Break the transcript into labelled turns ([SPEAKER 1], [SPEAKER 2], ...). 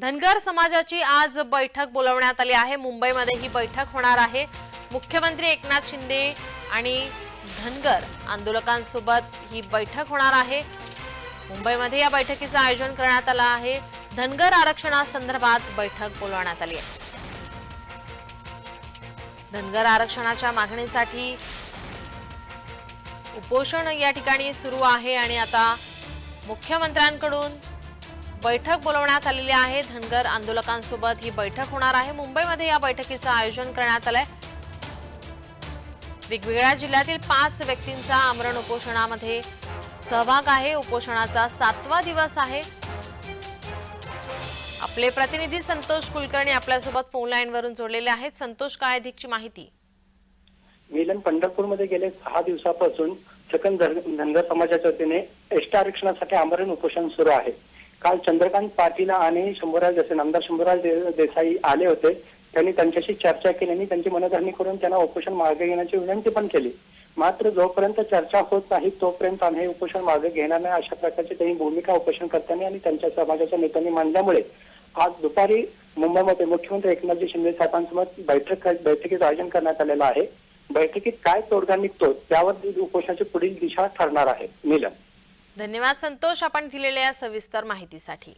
[SPEAKER 1] धनगर समाजाची आज बैठक बोलवण्यात आली आहे. मुंबईमध्ये ही बैठक होणार आहे. मुख्यमंत्री एकनाथ शिंदे आणि धनगर आंदोलकांसोबत ही बैठक होणार आहे. मुंबईमध्ये या बैठकीचं आयोजन करण्यात आलं आहे. धनगर आरक्षणासंदर्भात बैठक बोलवण्यात आली आहे. धनगर आरक्षणाच्या मागणीसाठी उपोषण या ठिकाणी सुरू आहे आणि आता मुख्यमंत्र्यांकडून बैठक बोलवण्यात आलेली आहे. धनगर आंदोलकांसोबत ही बैठक होणार आहे. मुंबईमध्ये या बैठकीचं आयोजन करण्यात आलंय. वेगवेगळ्या जिल्ह्यातील पाच व्यक्तींचा आमरण उपोषणामध्ये सहभाग आहे. उपोषणाचा सातवा दिवस आहे. आपले प्रतिनिधी संतोष कुलकर्णी आपल्यासोबत फोन लाईन वरून जोडलेले आहेत. संतोष काय अधिकची माहिती?
[SPEAKER 2] मिलन पंढरपूरमध्ये गेले सहा दिवसापासून. सकन धनगर समाजाच्या वतीने एसटी आरक्षणासाठी आमरण उपोषण सुरू आहे. काल चंद्रकांत पाटील आणि शंभूराज देसाई आमदार शंभूराज दे- देसाई आले होते त्यांनी त्यांच्याशी चर्चा केली आणि त्यांची मनधरणी करून त्यांना उपोषण मागे घेण्याची विनंती पण केली. मात्र जोपर्यंत चर्चा होत नाही तोपर्यंत आम्ही हे उपोषण मागे घेणार नाही अशा प्रकारची त्यांनी भूमिका उपोषणकर्त्यांनी आणि त्यांच्या समाजाच्या नेत्यांनी मांडल्यामुळे आज दुपारी मुंबईमध्ये मुख्यमंत्री एकनाथजी शिंदे साहेबांसोबत बैठक बैठकीचं आयोजन करण्यात आलेलं आहे. बैठकीत काय तोडगा निघतो त्यावर उपोषणाची पुढील दिशा ठरणार आहे. नीलम.
[SPEAKER 1] धन्यवाद संतोष आपण दिलेल्या या सविस्तर माहितीसाठी.